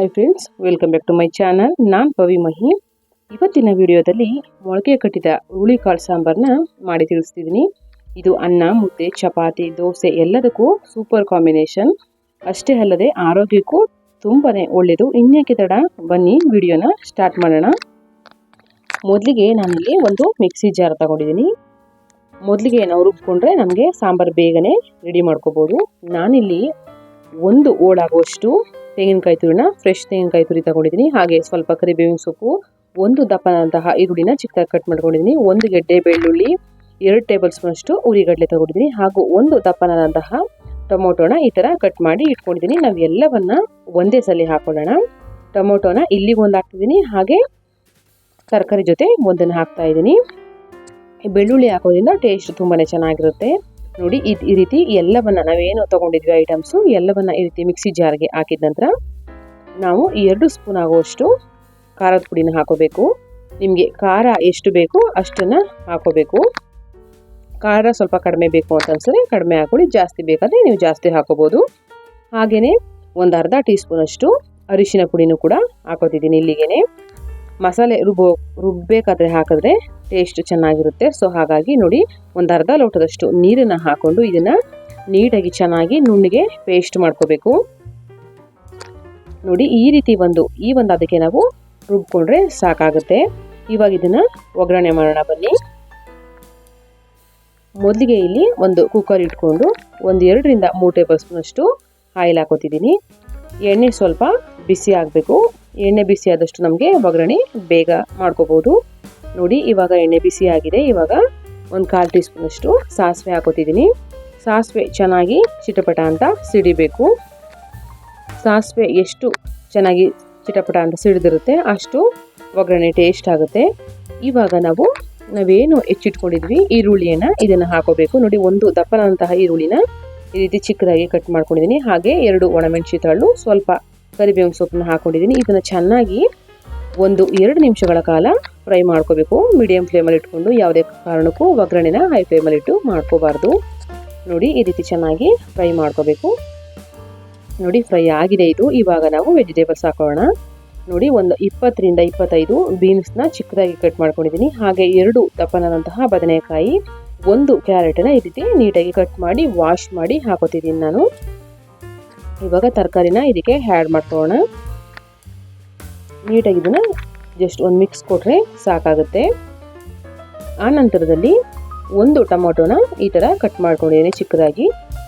Hi friends welcome back to my channel ನಾನು ಪವಿ ಮಹಿ. ಇವತ್ತಿನ ವಿಡಿಯೋದಲ್ಲಿ ಮೊಳಕೆ ಕಟ್ಟಿದ ಹುಳಿಕಾಳು ಸಾಂಬಾರನ್ನ ಮಾಡಿ ತಿಳಿಸ್ತಿದ್ದೀನಿ. ಇದು ಅನ್ನ, ಮುದ್ದೆ, ಚಪಾತಿ, ದೋಸೆ ಎಲ್ಲದಕ್ಕೂ ಸೂಪರ್ ಕಾಂಬಿನೇಷನ್ ಅಷ್ಟೇ ಅಲ್ಲದೆ ಆರೋಗ್ಯಕ್ಕೂ ತುಂಬಾ ಒಳ್ಳೆಯದು ಇನ್ಯಾಕೆ ತಡ? ಬನ್ನಿ ವಿಡಿಯೋನ ಸ್ಟಾರ್ಟ್ ಮಾಡೋಣ. ಮೊದಲಿಗೆ ನಾನಿಲ್ಲಿ ಒಂದು ಮಿಕ್ಸಿ ಜಾರ್ ತಗೊಂಡಿದ್ದೀನಿ. ಮೊದಲಿಗೆ ನಾವು ರುಬ್ಕೊಂಡ್ರೆ ನಮಗೆ ಸಾಂಬಾರು ಬೇಗನೆ ರೆಡಿ ಮಾಡ್ಕೋಬೋದು. ನಾನಿಲ್ಲಿ ಒಂದು ಓಳಾಗುವಷ್ಟು ತೆಂಗಿನಕಾಯಿ ತುರಿನ ಫ್ರೆಶ್ ತೆಂಗಿನಕಾಯಿ ತುರಿ ತಗೊಂಡಿದ್ದೀನಿ. ಹಾಗೆ ಸ್ವಲ್ಪ ಕರಿಬೇವಿನ ಸೊಪ್ಪು, ಒಂದು ದಪ್ಪನಂತಹ ಈರುಳ್ಳಿನ ಚಿಕ್ಕದಾಗಿ ಕಟ್ ಮಾಡ್ಕೊಂಡಿದ್ದೀನಿ. ಒಂದು ಗೆಡ್ಡೆ ಬೆಳ್ಳುಳ್ಳಿ, ಎರಡು ಟೇಬಲ್ ಸ್ಪೂನ್ ಅಷ್ಟು ಉರಿಗಡಲೆ ತಗೊಂಡಿದ್ದೀನಿ. ಹಾಗೂ ಒಂದು ದಪ್ಪನಾದಂತಹ ಟೊಮೊಟೊನ ಈ ಥರ ಕಟ್ ಮಾಡಿ ಇಟ್ಕೊಂಡಿದ್ದೀನಿ. ನಾವು ಎಲ್ಲವನ್ನ ಒಂದೇ ಸಲ ಹಾಕೊಳ್ಳೋಣ. ಟೊಮೊಟೊನ ಇಲ್ಲಿಗೆ ಒಂದು ಹಾಕ್ತಿದ್ದೀನಿ. ಹಾಗೆ ತರಕಾರಿ ಜೊತೆ ಒಂದನ್ನು ಹಾಕ್ತಾ ಇದ್ದೀನಿ. ಬೆಳ್ಳುಳ್ಳಿ ಹಾಕೋದ್ರಿಂದ ಟೇಸ್ಟ್ ತುಂಬಾ ಚೆನ್ನಾಗಿರುತ್ತೆ. ನೋಡಿ ಇದು ಈ ರೀತಿ ಎಲ್ಲವನ್ನ ನಾವೇನು ತಗೊಂಡಿದ್ವಿ ಐಟಮ್ಸು ಎಲ್ಲವನ್ನ ಈ ರೀತಿ ಮಿಕ್ಸಿ ಜಾರ್ಗೆ ಹಾಕಿದ ನಂತರ ನಾವು ಎರಡು ಸ್ಪೂನ್ ಆಗುವಷ್ಟು ಖಾರದ ಪುಡಿನ ಹಾಕೋಬೇಕು. ನಿಮಗೆ ಖಾರ ಎಷ್ಟು ಬೇಕು ಅಷ್ಟನ್ನು ಹಾಕೋಬೇಕು. ಖಾರ ಸ್ವಲ್ಪ ಕಡಿಮೆ ಬೇಕು ಅಂತ ಅನ್ಸಿದ್ರೆ ಕಡಿಮೆ ಹಾಕೊಳ್ಳಿ ಜಾಸ್ತಿ ಬೇಕಾದರೆ ನೀವು ಜಾಸ್ತಿ ಹಾಕೋಬೋದು. ಹಾಗೆಯೇ ಒಂದು ಅರ್ಧ ಟೀ ಸ್ಪೂನಷ್ಟು ಅರಿಶಿನ ಪುಡಿನೂ ಕೂಡ ಹಾಕೋತಿದ್ದೀನಿ ಇಲ್ಲಿಗೆ ಮಸಾಲೆ ರುಬ್ಬೋ, ರುಬ್ಬೇಕಾದ್ರೆ ಹಾಕಿದ್ರೆ ಟೇಸ್ಟ್ ಚೆನ್ನಾಗಿರುತ್ತೆ. ಸೊ ಹಾಗಾಗಿ ನೋಡಿ, ಒಂದು ಅರ್ಧ ಲೋಟದಷ್ಟು ನೀರನ್ನು ಹಾಕ್ಕೊಂಡು ಇದನ್ನು ನೀಟಾಗಿ ಚೆನ್ನಾಗಿ ನುಣ್ಣಿಗೆ ಪೇಸ್ಟ್ ಮಾಡ್ಕೋಬೇಕು. ನೋಡಿ, ಈ ರೀತಿ ಒಂದು, ಈ ಒಂದು ಅದಕ್ಕೆ ನಾವು ರುಬ್ಕೊಂಡ್ರೆ ಸಾಕಾಗುತ್ತೆ. ಇವಾಗ ಇದನ್ನು ಒಗ್ಗರಣೆ ಮಾಡೋಣ ಬನ್ನಿ. ಮೊದಲಿಗೆ ಇಲ್ಲಿ ಒಂದು ಕುಕ್ಕರ್ ಇಟ್ಕೊಂಡು ಒಂದು ಎರಡರಿಂದ ಮೂರು ಟೇಬಲ್ ಸ್ಪೂನಷ್ಟು ಆಯಿಲ್ ಹಾಕೋತಿದ್ದೀನಿ. ಎಣ್ಣೆ ಸ್ವಲ್ಪ ಬಿಸಿ ಆಗಬೇಕು. ಎಣ್ಣೆ ಬಿಸಿ ಆದಷ್ಟು ನಮಗೆ ಒಗ್ಗರಣೆ ಬೇಗ ಮಾಡ್ಕೋಬೋದು. ನೋಡಿ, ಇವಾಗ ಎಣ್ಣೆ ಬಿಸಿ ಆಗಿದೆ. ಇವಾಗ ಒಂದು ಕಾಲು ಟೀ ಸ್ಪೂನಷ್ಟು ಸಾಸಿವೆ ಹಾಕೋತಿದ್ದೀನಿ. ಸಾಸಿವೆ ಚೆನ್ನಾಗಿ ಚಿಟಪಟ ಅಂತ ಸಿಡಿಬೇಕು. ಸಾಸಿವೆ ಎಷ್ಟು ಚೆನ್ನಾಗಿ ಚಿಟಪಟ ಅಂತ ಸಿಡಿದಿರುತ್ತೆ, ಅಷ್ಟು ಒಗ್ಗರಣೆ ಟೇಸ್ಟ್ ಆಗುತ್ತೆ. ಇವಾಗ ನಾವು, ನಾವೇನು ಹೆಚ್ಚಿಟ್ಕೊಂಡಿದ್ವಿ, ಈರುಳ್ಳಿಯನ್ನು ಇದನ್ನು ಹಾಕೋಬೇಕು. ನೋಡಿ, ಒಂದು ದಪ್ಪನಂತಹ ಈರುಳ್ಳಿನ ಈ ರೀತಿ ಚಿಕ್ಕದಾಗಿ ಕಟ್ ಮಾಡ್ಕೊಂಡಿದ್ದೀನಿ. ಹಾಗೆ ಎರಡು ಒಣಮೆಣಸಿನಕಾಳು, ಸ್ವಲ್ಪ ಕರಿಬೇವಿನ ಸೊಪ್ಪನ್ನ ಹಾಕೊಂಡಿದ್ದೀನಿ. ಇದನ್ನು ಚೆನ್ನಾಗಿ ಒಂದು ಎರಡು ನಿಮಿಷಗಳ ಕಾಲ ಫ್ರೈ ಮಾಡ್ಕೋಬೇಕು. ಮೀಡಿಯಮ್ ಫ್ಲೇಮಲ್ಲಿ ಇಟ್ಕೊಂಡು ಯಾವುದೇ ಕಾರಣಕ್ಕೂ ಒಗ್ಗರಣೆನ ಹೈ ಫ್ಲೇಮಲ್ಲಿ ಇಟ್ಟು ಮಾಡ್ಕೋಬಾರ್ದು. ನೋಡಿ, ಈ ರೀತಿ ಚೆನ್ನಾಗಿ ಫ್ರೈ ಮಾಡ್ಕೋಬೇಕು. ನೋಡಿ, ಫ್ರೈ ಆಗಿದೆ ಇದು. ಇವಾಗ ನಾವು ವೆಜಿಟೇಬಲ್ಸ್ ಹಾಕೋಣ. ನೋಡಿ, ಒಂದು ಇಪ್ಪತ್ತರಿಂದ ಇಪ್ಪತ್ತೈದು ಬೀನ್ಸ್ನ ಚಿಕ್ಕದಾಗಿ ಕಟ್ ಮಾಡ್ಕೊಂಡಿದ್ದೀನಿ. ಹಾಗೆ ಎರಡು ದಪ್ಪನಾದಂತಹ ಬದನೆಕಾಯಿ, ಒಂದು ಕ್ಯಾರೆಟನ್ನು ಈ ರೀತಿ ನೀಟಾಗಿ ಕಟ್ ಮಾಡಿ, ವಾಶ್ ಮಾಡಿ ಹಾಕೋತಿದ್ದೀನಿ ನಾನು. ಇವಾಗ ತರಕಾರಿನ ಇದಕ್ಕೆ ಹ್ಯಾಡ್ ಮಾಡ್ಕೊಳ್ಳೋಣ. ನೀಟಾಗಿ ಇದನ್ನು ಜಸ್ಟ್ ಒಂದು ಮಿಕ್ಸ್ ಕೊಟ್ಟರೆ ಸಾಕಾಗುತ್ತೆ. ಆ ನಂತರದಲ್ಲಿ ಒಂದು ಟೊಮೊಟೊನ ಈ ಥರ ಕಟ್ ಮಾಡ್ಕೊಂಡಿದ್ದೀನಿ ಚಿಕ್ಕದಾಗಿ.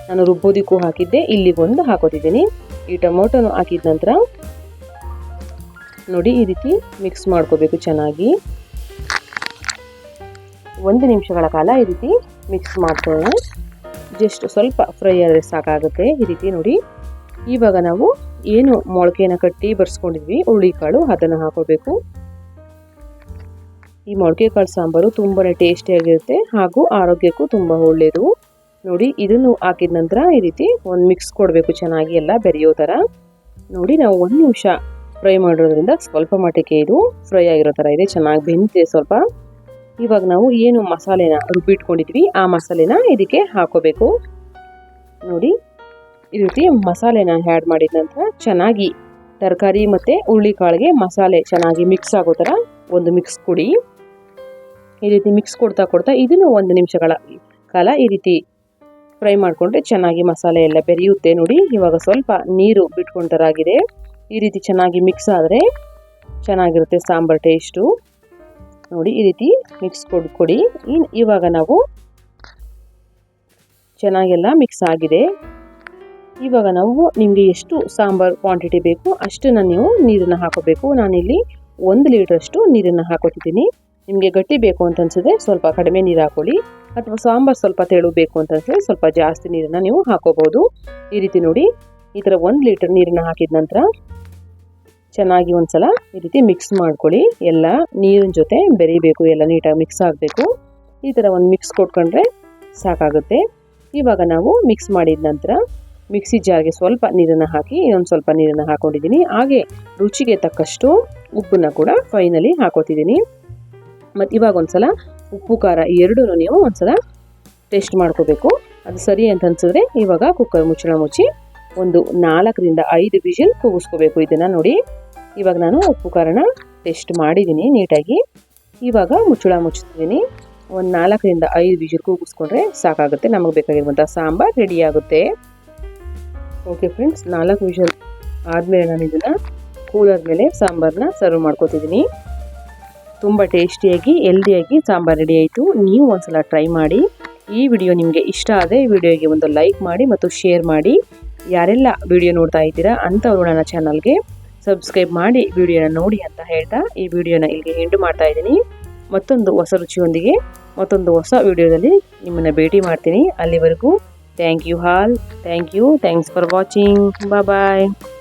ನಾನು ರುಬ್ಬೋದಿಕ್ಕೂ ಹಾಕಿದ್ದೆ ಇಲ್ಲಿಗೊಂದು ಹಾಕೋತಿದ್ದೀನಿ. ಈ ಟೊಮೊಟೊನು ಹಾಕಿದ ನಂತರ ನೋಡಿ ಈ ರೀತಿ ಮಿಕ್ಸ್ ಮಾಡ್ಕೋಬೇಕು ಚೆನ್ನಾಗಿ. ಒಂದು ನಿಮಿಷಗಳ ಕಾಲ ಈ ರೀತಿ ಮಿಕ್ಸ್ ಮಾಡ್ಕೊಳ್ಳೋಣ. ಜಸ್ಟ್ ಸ್ವಲ್ಪ ಫ್ರೈ ಆದರೆ ಸಾಕಾಗುತ್ತೆ. ಈ ರೀತಿ ನೋಡಿ. ಇವಾಗ ನಾವು ಏನು ಮೊಳಕೆನ ಕಟ್ಟಿ ಬರ್ಸ್ಕೊಂಡಿದ್ವಿ, ಹುರುಳಿಕಾಳು ಅದನ್ನು ಹಾಕೋಬೇಕು ಈ ಮೊಳಕೆ ಕಾಳು ಸಾಂಬಾರು ತುಂಬಾ ಟೇಸ್ಟಿಯಾಗಿರುತ್ತೆ ಹಾಗೂ ಆರೋಗ್ಯಕ್ಕೂ ತುಂಬ ಒಳ್ಳೆಯದು ನೋಡಿ, ಇದನ್ನು ಹಾಕಿದ ನಂತರ ಈ ರೀತಿ ಒಂದು ಮಿಕ್ಸ್ ಕೊಡಬೇಕು ಚೆನ್ನಾಗಿ ಎಲ್ಲ ಬೆರೆಯೋ ಥರ ನೋಡಿ, ನಾವು ಒಂದು ನಿಮಿಷ ಫ್ರೈ ಮಾಡಿರೋದ್ರಿಂದ ಸ್ವಲ್ಪ ಮಟ್ಟಿಗೆ ಇದು ಫ್ರೈ ಆಗಿರೋ ಥರ ಇದೆ, ಚೆನ್ನಾಗಿ ಬೆಂದಿದೆ ಸ್ವಲ್ಪ. ಇವಾಗ ನಾವು ಏನು ಮಸಾಲೆನ ರುಬ್ಬಿಟ್ಕೊಂಡಿದ್ವಿ, ಆ ಮಸಾಲೆನ ಇದಕ್ಕೆ ಹಾಕೋಬೇಕು. ನೋಡಿ ಈ ರೀತಿ ಮಸಾಲೆನ ಆ್ಯಡ್ ಮಾಡಿದ ನಂತರ ಚೆನ್ನಾಗಿ ತರಕಾರಿ ಮತ್ತು ಕಾಳಿಗೆ ಮಸಾಲೆ ಚೆನ್ನಾಗಿ ಮಿಕ್ಸ್ ಆಗೋ ಥರ ಒಂದು ಮಿಕ್ಸ್ ಕೊಡಿ. ಈ ರೀತಿ ಮಿಕ್ಸ್ ಕೊಡ್ತಾ ಕೊಡ್ತಾ ಇದನ್ನು ಒಂದು ನಿಮಿಷಗಳ ಕಾಲ ಈ ರೀತಿ ಫ್ರೈ ಮಾಡಿಕೊಂಡ್ರೆ ಚೆನ್ನಾಗಿ ಮಸಾಲೆ ಎಲ್ಲ ಬೆರೆಯುತ್ತೆ ನೋಡಿ. ಇವಾಗ ಸ್ವಲ್ಪ ನೀರು ಬಿಟ್ಕೊಂಡರಾಗಿದೆ. ಈ ರೀತಿ ಚೆನ್ನಾಗಿ ಮಿಕ್ಸ್ ಆದರೆ ಚೆನ್ನಾಗಿರುತ್ತೆ ಸಾಂಬಾರು ಟೇಸ್ಟು ನೋಡಿ ಈ ರೀತಿ ಮಿಕ್ಸ್ ಕೊಡ್, ಕೊಡಿ. ಇವಾಗ ನಾವು ಚೆನ್ನಾಗೆಲ್ಲ ಮಿಕ್ಸ್ ಆಗಿದೆ. ಇವಾಗ ನಾವು ನಿಮಗೆ ಎಷ್ಟು ಸಾಂಬಾರು ಕ್ವಾಂಟಿಟಿ ಬೇಕು ಅಷ್ಟನ್ನು ನೀವು ನೀರನ್ನು ಹಾಕೋಬೇಕು. ನಾನಿಲ್ಲಿ ಒಂದು ಲೀಟ್ರಷ್ಟು ನೀರನ್ನು ಹಾಕೋತಿದ್ದೀನಿ. ನಿಮಗೆ ಗಟ್ಟಿ ಬೇಕು ಅಂತ ಅನ್ಸಿದ್ರೆ ಸ್ವಲ್ಪ ಕಡಿಮೆ ನೀರು ಹಾಕೊಳ್ಳಿ. ಅಥವಾ ಸಾಂಬಾರು ಸ್ವಲ್ಪ ತೆಳು ಬೇಕು ಅಂತ ಸ್ವಲ್ಪ ಜಾಸ್ತಿ ನೀರನ್ನು ನೀವು ಹಾಕೋಬೋದು ಈ ರೀತಿ ನೋಡಿ, ಈ ಥರ ಒಂದು ಲೀಟರ್ ನೀರನ್ನು ಹಾಕಿದ ನಂತರ ಚೆನ್ನಾಗಿ ಒಂದ್ಸಲ ಈ ರೀತಿ ಮಿಕ್ಸ್ ಮಾಡ್ಕೊಳ್ಳಿ. ಎಲ್ಲ ನೀರಿನ ಜೊತೆ ಬೆರೀಬೇಕು, ಎಲ್ಲ ನೀಟಾಗಿ ಮಿಕ್ಸ್ ಆಗಬೇಕು. ಈ ಥರ ಒಂದು ಮಿಕ್ಸ್ ಕೊಟ್ಕೊಂಡ್ರೆ ಸಾಕಾಗುತ್ತೆ. ಇವಾಗ ನಾವು ಮಿಕ್ಸ್ ಮಾಡಿದ ನಂತರ ಮಿಕ್ಸಿ ಜಾರ್ಗೆ ಸ್ವಲ್ಪ ನೀರನ್ನು ಹಾಕಿ, ಇನ್ನೊಂದು ಸ್ವಲ್ಪ ನೀರನ್ನು ಹಾಕೊಂಡಿದ್ದೀನಿ. ಹಾಗೆ ರುಚಿಗೆ ತಕ್ಕಷ್ಟು ಉಪ್ಪನ್ನು ಕೂಡ ಫೈನಲಿ ಹಾಕೋತಿದ್ದೀನಿ ಮತ್ತು ಇವಾಗ ಒಂದ್ಸಲ ಉಪ್ಪು, ಖಾರ ಎರಡೂ ನೀವು ಒಂದ್ಸಲ ಟೇಸ್ಟ್ ಮಾಡ್ಕೋಬೇಕು. ಅದು ಸರಿ ಅಂತ ಅನ್ಸಿದ್ರೆ ಇವಾಗ ಕುಕ್ಕರ್ ಮುಚ್ಚಳ ಮುಚ್ಚಿ ಒಂದು ನಾಲ್ಕರಿಂದ ಐದು ವಿಷಲ್ ಕೂಗಿಸ್ಕೋಬೇಕು ಇದನ್ನು ನೋಡಿ. ಇವಾಗ ನಾನು ಉಪ್ಪು, ಖಾರನ ಟೇಸ್ಟ್ ಮಾಡಿದ್ದೀನಿ ನೀಟಾಗಿ. ಇವಾಗ ಮುಚ್ಚಳ ಮುಚ್ಚಿದ್ದೀನಿ ಒಂದು ನಾಲ್ಕರಿಂದ ಐದು ವಿಷಲ್ ಕೂಗಿಸ್ಕೊಂಡ್ರೆ ಸಾಕಾಗುತ್ತೆ. ನಮಗೆ ಬೇಕಾಗಿರುವಂಥ ಸಾಂಬಾರ್ ರೆಡಿ ಆಗುತ್ತೆ. ಓಕೆ ಫ್ರೆಂಡ್ಸ್ ನಾಲ್ಕು ವಿಷಲ್ ಆದಮೇಲೆ ನಾನು ಇದನ್ನು ಕೂಲರ್ ಮೇಲೆ ಸಾಂಬಾರನ್ನ ಸರ್ವ್ ಮಾಡ್ಕೋತಿದ್ದೀನಿ ತುಂಬ ಟೇಸ್ಟಿಯಾಗಿ ಹೆಲ್ದಿಯಾಗಿ ಸಾಂಬಾರು ರೆಡಿ ಆಯಿತು. ನೀವು ಒಂದ್ಸಲ ಟ್ರೈ ಮಾಡಿ. ಈ ವಿಡಿಯೋ ನಿಮಗೆ ಇಷ್ಟ ಆದರೆ ಈ ವಿಡಿಯೋಗೆ ಒಂದು ಲೈಕ್ ಮಾಡಿ ಮತ್ತು ಶೇರ್ ಮಾಡಿ. ಯಾರೆಲ್ಲ ವಿಡಿಯೋ ನೋಡ್ತಾ ಇದ್ದೀರಾ, ಅಂಥವ್ರು ನನ್ನ ಚಾನಲ್ಗೆ ಸಬ್ಸ್ಕ್ರೈಬ್ ಮಾಡಿ ವಿಡಿಯೋನ ನೋಡಿ ಅಂತ ಹೇಳ್ತಾ ಈ ವಿಡಿಯೋನ ಇಲ್ಲಿಗೆ ಎಂಡು ಮಾಡ್ತಾ ಇದ್ದೀನಿ. ಮತ್ತೊಂದು ಹೊಸ ರುಚಿಯೊಂದಿಗೆ ಮತ್ತೊಂದು ಹೊಸ ವಿಡಿಯೋದಲ್ಲಿ ನಿಮ್ಮನ್ನು ಭೇಟಿ ಮಾಡ್ತೀನಿ. ಅಲ್ಲಿವರೆಗೂ Thank you Hal. Thank you. Thanks for watching. Bye bye.